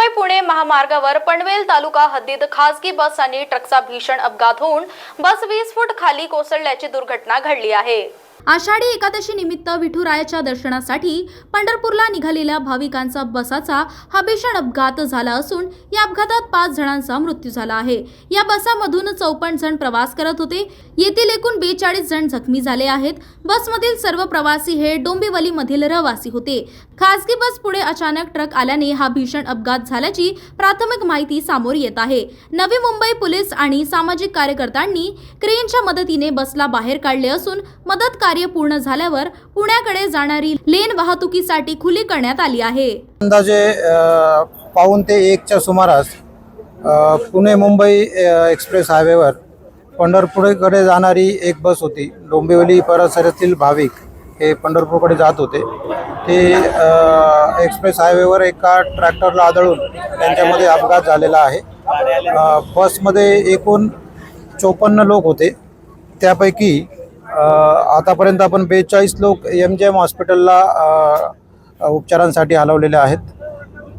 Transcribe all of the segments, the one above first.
मुंबई पुणे महामार्गावर पनवेल तालुका हद्दीत खासगी बस आणि ट्रकचा भीषण अपघात होऊन बस वीस फूट खाली कोसळल्याची दुर्घटना घडली आहे. आषाढी एकादशी निमित्त विठुरायाच्या दर्शनासाठी पंढरपूरला निघालेल्या भाविकांचा बसाचा हा भीषण अपघात झाला असून या अपघातात पाच जणांचा मृत्यू झाला आहे. या बसामधून चौपन्न जण प्रवास करत होते. येथील एकूण बेचाळीस जण जखमी झाले आहेत. बसमधील सर्व प्रवासी हे डोंबिवलीमधील रहिवासी होते. खासगी बस पुढे अचानक ट्रक आल्याने हा भीषण अपघात झाल्याची प्राथमिक माहिती समोर येत आहे. नवी मुंबई पोलीस आणि सामाजिक कार्यकर्त्यांनी क्रेनच्या मदतीने बसला बाहेर काढले असून मदत कार्य पूर्ण झाल्यावर पुण्याकडे जाणारी लेन वाहतुकीसाठी खुली करण्यात आली आहे. अंदाजे पाऊन ते एकच्या सुमारास पुणे मुंबई एक्सप्रेस हायवेवर पंढरपूरकडे जाणारी एक बस होती डोंबिवली परिसरातील भाविक हे पंढरपूरकडे जात होते. ते एक्सप्रेस हायवेवर एका ट्रॅक्टरला आदळून त्यांच्यामध्ये अपघात झालेला आहे. बसमध्ये एकूण चोपन्न लोक होते. त्यापैकी आतापर्यंत आपण बेचाळीस लोक एम जी एम हॉस्पिटलला उपचारांसाठी हलवलेले आहेत.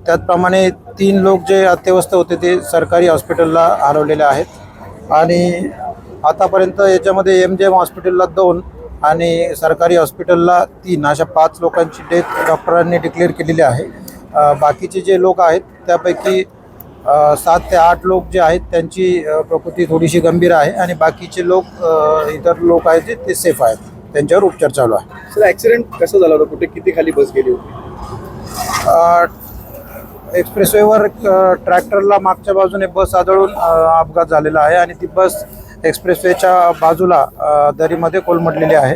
त्याचप्रमाणे तीन लोक जे अत्यवस्थ होते ते सरकारी हॉस्पिटलला हलवलेले आहेत. आणि आतापर्यंत याच्यामध्ये एम जे एम हॉस्पिटलला दोन आणि सरकारी हॉस्पिटलला तीन. अशा पाच लोकांची डेथ डॉक्टरांनी डिक्लेअर केलेली आहे. बाकीचे जे लोक आहेत त्यापैकी सात ते आठ लोक जे आहेत त्यांची प्रकृती थोडीशी गंभीर आहे आणि बाकीचे लोक इतर लोक आहेत जे ते सेफ आहेत. त्यांच्यावर उपचार चालू आहे. सर ऍक्सिडेंट कसं झाला होता? कुठे किती खाली बस गेली होती? एक्सप्रेसवेवर ट्रॅक्टरला मागच्या बाजूने बस आदळून अपघात झालेला आहे आणि ती बस एक्सप्रेसवेच्या बाजूला दरीमध्ये कोलमडलेली आहे.